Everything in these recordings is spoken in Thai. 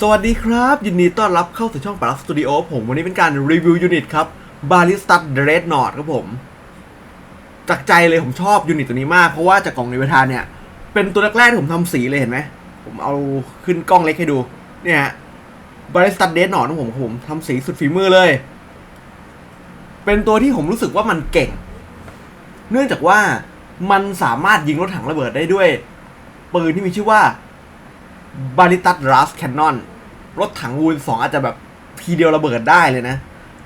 สวัสดีครับ ยินดีต้อนรับเข้าสู่ช่องปารักสตูดิโอผมวันนี้เป็นการรีวิวยูนิตครับบาริสตัดเดรดนอ t ครับผม จากใจเลยผมชอบยูนิตตัวนี้มาก เพราะว่าจากกล่องในเวทานเนี่ย เป็นตัวแรกๆที่ผมทำสีเลยเห็นไหม ผมเอาขึ้นกล้องเล็กให้ดู เนี่ยบาริสตัดเดรดนอ t ของผมผมทำสีสุดฝีมือเลย เป็นตัวที่ผมรู้สึกว่ามันเก่ง เนื่องจากว่ามันสามารถยิงรถถังระเบิดได้ด้วยปืนที่มีชื่อว่า บาริตัสรัสแคนนอนรถถังวูนสองอาจจะแบบทีเดียวระเบิดได้เลยนะ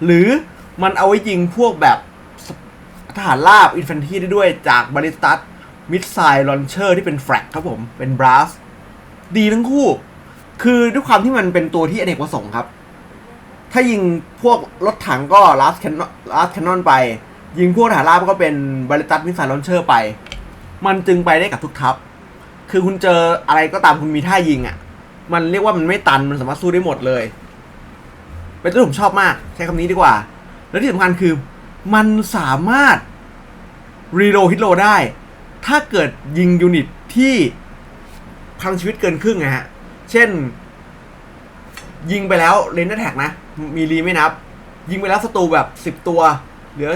หรือมันเอาไว้ยิงพวกแบบทหารราบอินฟันทีได้ด้วยจากบาริตัสมิสไซล์ลอนเชอร์ที่เป็นแฟลกครับผม เป็นบรัสดีทั้งคู่ คือด้วยความที่มันเป็นตัวที่อเนกประสงค์ครับ ถ้ายิงพวกรถถังก็ลัสแคนนลัสแคนนอนไป ยิงพวกทหารราบก็เป็นบาริตัสมิสไซล์ลอนเชอร์ไป มันจึงไปได้กับทุกทัพ คือคุณเจออะไรก็ตามคุณมีท่ายิงอะ่ะ มันเรียกว่ามันไม่ตันมันสามารถสู้ได้หมดเลย เป็นตัวผมชอบมาก ใช้คำนี้ดีกว่า แล้วที่สำคัญคือ มันสามารถรีโลฮิตโลได้ ถ้าเกิดยิงยูนิตที่พลังชีวิตเกินครึ่งนะฮะ เช่น ยิงไปแล้วเลนแท็กนะ มีรีไม่นับ ยิงไปแล้วศัตรูแบบสิบ10 ตัว เหลือ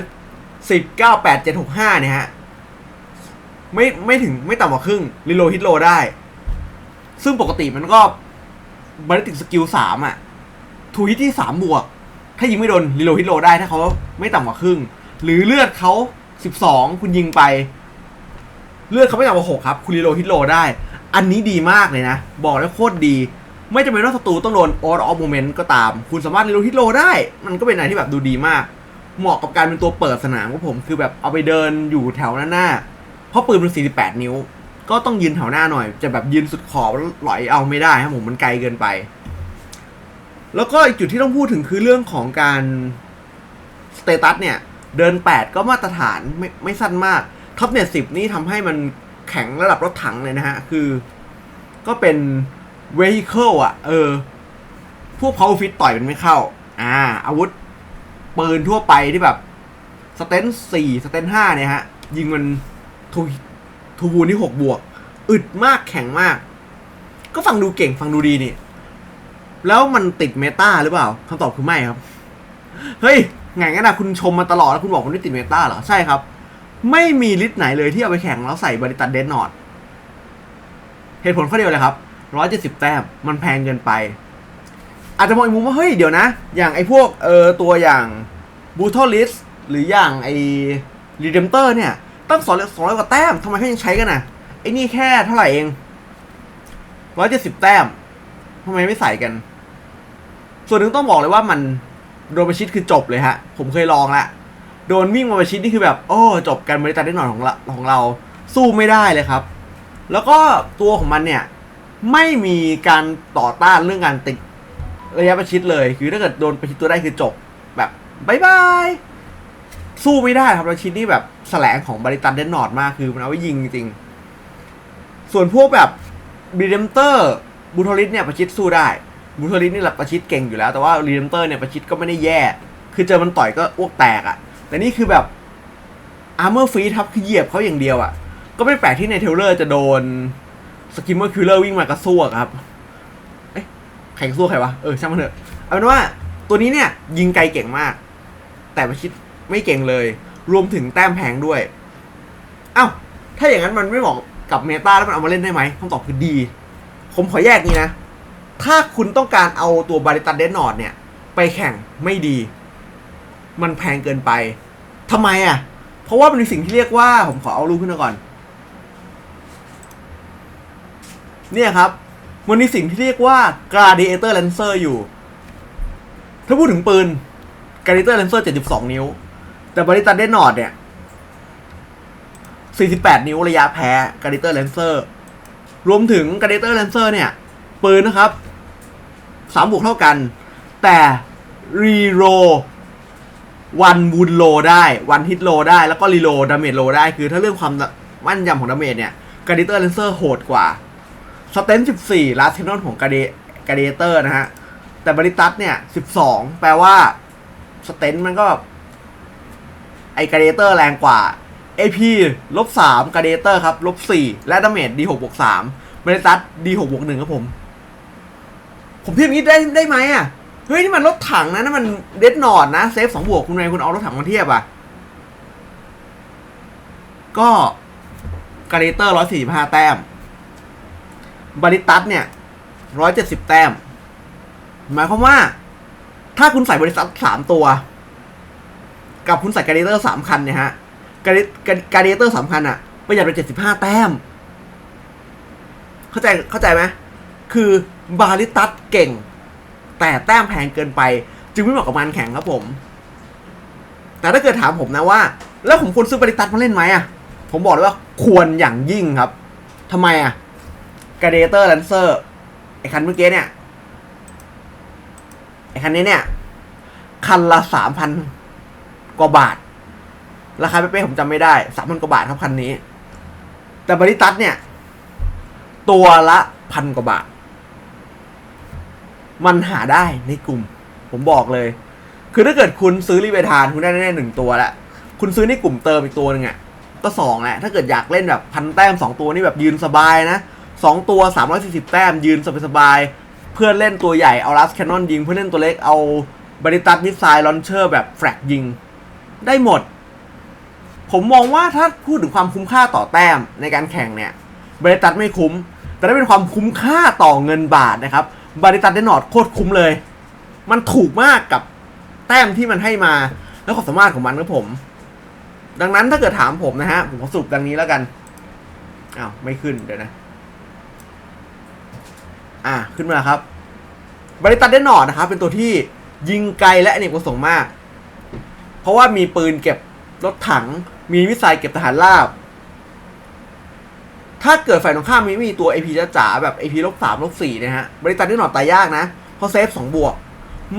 สิบเก้าแปดเจ็ดหกห้าเนี่ยฮะ ไม่ไม่ถึงไม่ต่ำกว่าครึ่งรีโลฮิตโลได้ ซึ่งปกติมันก็บริติกสกิลสามอะทูฮิตที่สามบวก ถ้ายิงไม่โดนรีโลฮิตโลได้ถ้าเขาไม่ต่ำกว่าครึ่ง หรือเลือดเขาสิบสองคุณยิงไป เลือดเขาไม่ต่ำกว่าหกครับ คุณรีโลฮิตโลได้ อันนี้ดีมากเลยนะ บอกเลยโคตรดี ไม่จำเป็นว่าศัตรูต้องโดนออร์ออฟโมเมนต์ก็ตาม คุณสามารถรีโลฮิตโลได้ มันก็เป็นอะไรที่แบบดูดีมาก เหมาะกับการเป็นตัวเปิดสนามของผมคือแบบเอาไปเดินอยู่แถวหน้าหน้า เพราะปืนมัน48 นิ้ว ก็ต้องยืนแถวหน้าหน่อย จะแบบยืนสุดขอบแล้วหลอยเอาไม่ได้ครับผมมันไกลเกินไป แล้วก็อีกจุดที่ต้องพูดถึงคือเรื่องของการสเตตัสเนี่ย เดิน 8 ก็มาตรฐานไม่ไม่สั้นมากท็อปเน็ต10นี่ทำให้มันแข็งระดับรถถังเลยนะฮะ คือ ก็เป็น vehicle อะ เออ พวก power fit ต่อยมันไม่เข้า อ่า อาวุธปืนทั่วไปที่แบบสเตนสี่สเตนห้าเนี่ยฮะ ยิงมัน ทูทูบูนี่หกบวก อึดมากแข็งมาก ก็ฟังดูเก่งฟังดูดีนี่ แล้วมันติดเมตาหรือเปล่าคำตอบคือไม่ครับ เฮ้ยไงงั้นนะคุณชมมาตลอดแล้วคุณบอกมันไม่ติดเมตาเหรอ ใช่ครับ ไม่มีลิสต์ไหนเลยที่เอาไปแข่งแล้วใส่บริตันเดนนอตเหตุผลข้อเดียวเลยครับร้อยเจ็ดสิบแต้มมันแพงเกินไป อาจจะมองอีกมุมว่าเฮ้ยเดี๋ยวนะ อย่างไอ้พวกเออตัวอย่างบูทอลิสหรืออย่างไอ้รีเดมเตอร์เนี่ย ตั้งสองสองร้อยกว่าแต้มทำไมเขายังใช้กันอะไอ้นี่แค่เท่าไหร่เองร้อยเจ็ดสิบแต้มทำไมไม่ใส่กัน ส่วนหนึ่งต้องบอกเลยว่ามันโดนประชิดคือจบเลยฮะ ผมเคยลองละโดนวิ่งมาประชิดนี่คือแบบ โอ้จบกันบริการได้หน่อยของเราของเรา สู้ไม่ได้เลยครับ แล้วก็ตัวของมันเนี่ย ไม่มีการต่อต้านเรื่องการติดระยะประชิดเลย คือถ้าเกิดโดนประชิดตัวได้คือจบแบบบายบาย สู้ไม่ได้ครับระชิดนี่แบบแสลงของบริตันเดนนอร์ดมากคือมันเอาไว้ยิงจริง ส่วนพวกแบบรีเดมเตอร์บูทอริสเนี่ยประชิดสู้ได้บูทอริสนี่แหละประชิดเก่งอยู่แล้ว แต่ว่ารีเดมเตอร์เนี่ยประชิดก็ไม่ได้แย่ คือเจอมันต่อยก็อ้วกแตกอะ่ะ แต่นี่คือแบบอาร์เมอร์ฟรีทับคือเหยียบเขาอย่างเดียวอะ่ะ ก็ไม่แปลกที่ในเทเลอร์จะโดนสกิมเมอร์คิลเลอร์วิ่งมากระซวกครับ เอ๊ะใครกระซวกใครวะ เออช่างมันเถอะ เอาเป็นว่าตัวนี้เนี่ยยิงไกลเก่งมาก แต่ประชิด ไม่เก่งเลย รวมถึงแต้มแพงด้วยเอ้าถ้าอย่างนั้นมันไม่เหมาะกับเมตาแล้วมันเอามาเล่นได้ไหมคำตอบคือดี ผมขอแยกนี้นะ ถ้าคุณต้องการเอาตัวบาริตันเดนนอร์ดเนี่ย ไปแข่งไม่ดี มันแพงเกินไปทำไมอะ เพราะว่ามันมีสิ่งที่เรียกว่า ผมขอเอารูปขึ้นมาก่อน เนี่ยครับ มันมีสิ่งที่เรียกว่า Gladiator Lancer อยู่ ถ้าพูดถึงปืน Gladiator Lancer 72 นิ้ว แต่บริตันเดนนอดเนี่ย 48 นิ้วระยะแพ้ Gladiator Lancer รวมถึง Gladiator Lancer เนี่ย ปืนนะครับ3บวกเท่ากัน แต่รีโรวันวูนโลได้วันฮิตโลได้แล้วก็รีโลดาเมจโลได้คือถ้าเรื่องความมั่นยำของดาเมจเนี่ย Gladiator Lancer โหดกว่าสเตน14ลาสเทนนอนของกาเดกาเดเตอร์นะฮะ แต่บริตัสเนี่ย 12 แปลว่าสเตนมันก็ ไอกาเดเตอร์แรงกว่า AP ลบ3กาเดเตอร์ครับลบ4และดาเมจ D6 บวก3บริตัส D6 บวก1ครับผม ผมเทียบนี้ได้ได้ไหมอะ เฮ้ย นี่มันรถถังนะนั่นมันเดดนอดนะ เซฟสองบวกคุณไงคุณเอารถถังมาเทียบอะ ก็การ์เตอร์ร้อยสี่ห้าแต้มบาริตัสเนี่ยร้อยเจ็ดสิบแต้ม หมายความว่า ถ้าคุณใส่บริษัทสามตัว กับคุณใส่การ์เตอร์สามคันเนี่ยฮะการ์การ์เตอร์สามคันอะประหยัดไปเจ็ดสิบห้าแต้ม เข้าใจเข้าใจไหมคือบาริตัสเก่ง แต่แต้มแพงเกินไป จึงไม่เหมาะกับมันแข่งครับผม แต่ถ้าเกิดถามผมนะว่า แล้วผมควรซื้อบาริตัสมาเล่นไหมอะผมบอกเลยว่าควรอย่างยิ่งครับทำไมอะการ์เตอร์แลนเซอร์ไอคันเมื่อกี้เนี่ยไอคันนี้เนี่ย คันละสามพัน กว่าบาท ราคาเป๊ะๆผมจำไม่ได้สามพันกว่าบาทครับคันนี้ แต่บริตัสเนี่ย ตัวละพันกว่าบาท มันหาได้ในกลุ่ม ผมบอกเลย คือถ้าเกิดคุณซื้อรีเวทานคุณได้แน่ๆหนึ่งตัวล้วคุณซื้อในกลุ่มเติมอีกตัวหนึ่งอะก็สองแหละถ้าเกิดอยากเล่นแบบพันแต้มสองตัวนี่แบบยืนสบายนะสองตัวสามร้อยสี่สิบแต้มยืนสบายๆเพื่อนเล่นตัวใหญ่เอาลัสแคนนอนยิง เพื่อนเล่นตัวเล็กเอาบริตัสมิสไซล์ลอนเชอร์แบบแฟลกยิง ได้หมด ผมมองว่าถ้าพูดถึงความคุ้มค่าต่อแต้มในการแข่งเนี่ยบริตัสไม่คุ้ม แต่ถ้าเป็นความคุ้มค่าต่อเงินบาทนะครับบริตัสได้นอดโคตรคุ้มเลย มันถูกมากกับแต้มที่มันให้มา แล้วความสามารถของมันครับผม ดังนั้นถ้าเกิดถามผมนะฮะผมขอสรุปดังนี้แล้วกันอ้าวไม่ขึ้นเดี๋ยวนะ อ่าขึ้นมาครับบริตัสได้หนอดนะครับ เป็นตัวที่ยิงไกลและอเนกประสงค์มาก เพราะว่ามีปืนเก็บรถถัง มีวิสัยเก็บทหารราบ ถ้าเกิดฝ่ายตรงข้ามมีมีตัว AP จ๋าแบบ AP ลบสามลบสี่นะฮะ บริตัสได้หนอดตายยากนะ เพราะเซฟสองบวก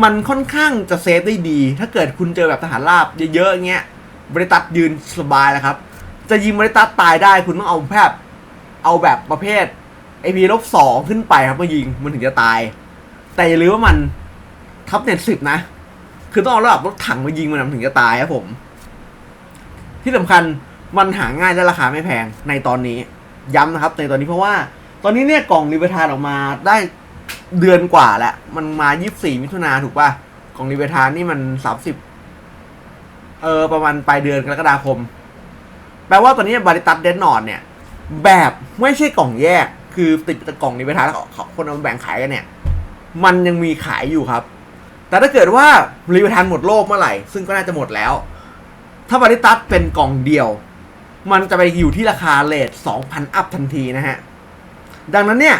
มันค่อนข้างจะเซฟได้ดี ถ้าเกิดคุณเจอแบบทหารราบเยอะๆเงี้ย บริตัสยืนสบายแล้วครับ จะยิงบริตัสตายได้คุณต้องเอาแพบเอาแบบประเภท AP ลบสองขึ้นไปครับมายิงมันถึงจะตาย แต่อย่าลืมว่ามันท็อปเน็ตสิบนะ คือต้องเอาระดับรถถังมายิงมันถึงจะตายครับผม ที่สำคัญมันหาง่ายและราคาไม่แพงในตอนนี้ ย้ำนะครับในตอนนี้เพราะว่า ตอนนี้เนี่ยกล่องรีเวทานออกมาได้เดือนกว่าแล้วมันมา 24 มิถุนาถูกป่ะกล่องรีเวทานนี่มัน 30 เออประมาณปลายเดือนกรกฎาคม แปลว่าตอนนี้บาริตัสเดนนอร์เนี่ย แบบไม่ใช่กล่องแยก คือติดต่กล่องรีเวทานแล้วเขาคนเอาแบ่งขายกันเนี่ย มันยังมีขายอยู่ครับ แต่ถ้าเกิดว่ารีเวทานหมดโลกเมื่อไหร่ ซึ่งก็น่าจะหมดแล้ว ถ้าบาริตัสเป็นกล่องเดียว มันจะไปอยู่ที่ราคาเลท2,000 อัพทันทีนะฮะ ดังนั้นเนี่ย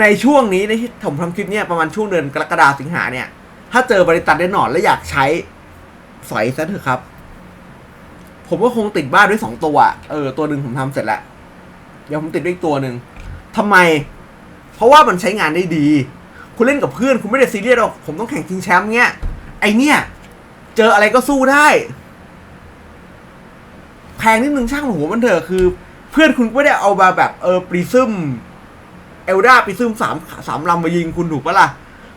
ในช่วงนี้ในที่ผมทำคลิปเนี่ยประมาณช่วงเดือนกรกฎาสิงหาเนี่ย ถ้าเจอบริตัสได้หนอนและอยากใช้สอยซะเถอะครับ ผมก็คงติดบ้านด้วยสองตัว เออ ตัวหนึ่งผมทำเสร็จแล้ว เดี๋ยวผมติดด้วยอีกตัวหนึ่งทำไม เพราะว่ามันใช้งานได้ดี คุณเล่นกับเพื่อนคุณไม่ได้ซีเรียสหรอกผมต้องแข่งชิงแชมป์เงี้ยไอเนี่ย เจออะไรก็สู้ได้แพงนิดนึงช่างหัวมันเถอะคือ เพื่อนคุณไม่ได้เอามาแบบเออปริซึมเอลดาปริซึมสามสามลำมายิงคุณถูกปะล่ะ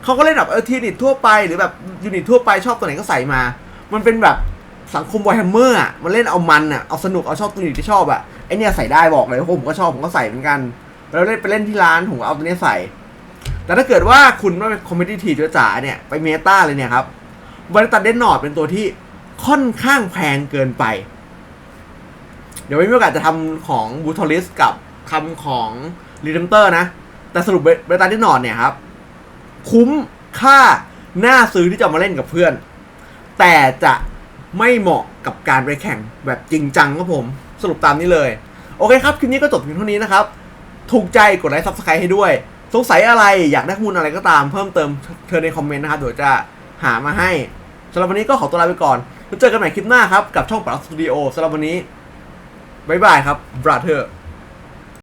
เขาก็เล่นแบบเออทีนิตทั่วไปหรือแบบยูนิตทั่วไปชอบตัวไหนก็ใส่มา มันเป็นแบบสังคมวอร์แฮมเมอร์อะมันเล่นเอามันอะเอาสนุกเอาชอบตัวนี้ที่ชอบอะไอเนี่ยใส่ได้บอกเลยผมก็ชอบผมก็ใส่เหมือนกันแล้วเล่นไปเล่นที่ร้านผมเอาตัวนี้ใส่ แต่ถ้าเกิดว่าคุณว่าเป็นคอมเมดี้ทีจ๋าเนี่ย ไปเมตาเลยเนี่ยครับบริตัดเดนนอร์ดเป็นตัวที่ค่อนข้างแพงเกินไป เดี๋ยวไม่มีโอกาสจะทำของบูทอลิสกับทำของรีเดมเตอร์นะ แต่สรุปเบต้าที่นอนเนี่ยครับ คุ้มค่าหน่าซื้อที่จะมาเล่นกับเพื่อน แต่จะไม่เหมาะกับการไปแข่งแบบจริงจังครับผมสรุปตามนี้เลย โอเคครับ คลิปนี้ก็จบเพียงเท่านี้นะครับ ถูกใจกดไลค์ซับสไครต์ให้ด้วย สงสัยอะไรอยากได้ข้อมูลอะไรก็ตามเพิ่มเติมเธอในคอมเมนต์นะครับเดี๋ยวจะหามาให้สำหรับวันนี้ก็ขอตัวลาไปก่อนแล้วเจอกันใหม่คลิปหน้าครับ กับช่องปรักสตูดิโอสำหรับวันนี้ บ๊ายบายครับบราเธอร์